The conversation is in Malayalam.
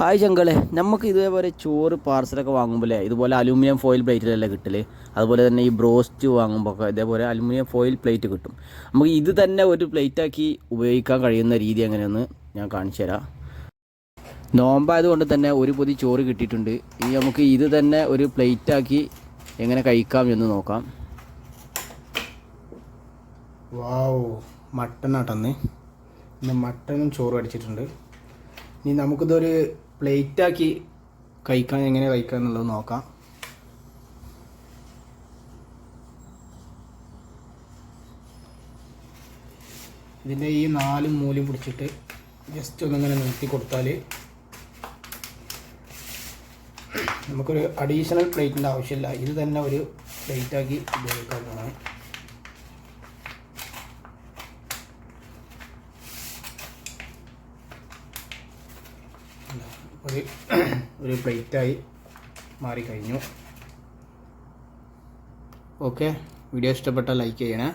ഹായ് ചങ്കളെ നമുക്ക് ഇതേപോലെ ചോറ് പാർസലൊക്കെ വാങ്ങുമ്പോൾ ഇതുപോലെ അലൂമിനിയം ഫോയിൽ പ്ലേറ്റിലല്ലേ കിട്ടൽ അതുപോലെ തന്നെ ഈ ബ്രോസ്റ്റ് വാങ്ങുമ്പോൾ ഒക്കെ ഇതേപോലെ അലൂമിനിയം ഫോയിൽ പ്ലേറ്റ് കിട്ടും. നമുക്ക് ഇത് തന്നെ ഒരു പ്ലേറ്റാക്കി ഉപയോഗിക്കാൻ കഴിയുന്ന രീതി എങ്ങനെയെന്ന് ഞാൻ കാണിച്ചു തരാം. നോമ്പായതുകൊണ്ട് തന്നെ ഒരു പൊതി ചോറ് കിട്ടിയിട്ടുണ്ട്. ഇനി നമുക്ക് ഇത് തന്നെ ഒരു പ്ലേറ്റാക്കി എങ്ങനെ കഴിക്കാം എന്ന് നോക്കാം. വാവ് മട്ടൺ ആട്ടന്ന് ഇന്ന് മട്ടനും ചോറും അടിച്ചിട്ടുണ്ട്. ഇനി നമുക്കിതൊരു പ്ലേറ്റാക്കി കഴിക്കാൻ എങ്ങനെ കഴിക്കാം എന്നുള്ളത് നോക്കാം. ഇതിന്റെ ഈ നാലും മൂലും പിടിച്ചിട്ട് ജസ്റ്റ് ഒന്നിങ്ങനെ നിർത്തി കൊടുത്താൽ നമുക്കൊരു അഡീഷണൽ പ്ലേറ്റിന്റെ ആവശ്യമില്ല. ഇത് തന്നെ ഒരു പ്ലേറ്റാക്കി ഉപയോഗിക്കാവുന്നതാണ്. ഒരു ഒരു പ്ലേറ്റായി മാറിക്കഴിഞ്ഞു. ഓക്കെ. വീഡിയോ ഇഷ്ടപ്പെട്ടാൽ ലൈക്ക് ചെയ്യണേ.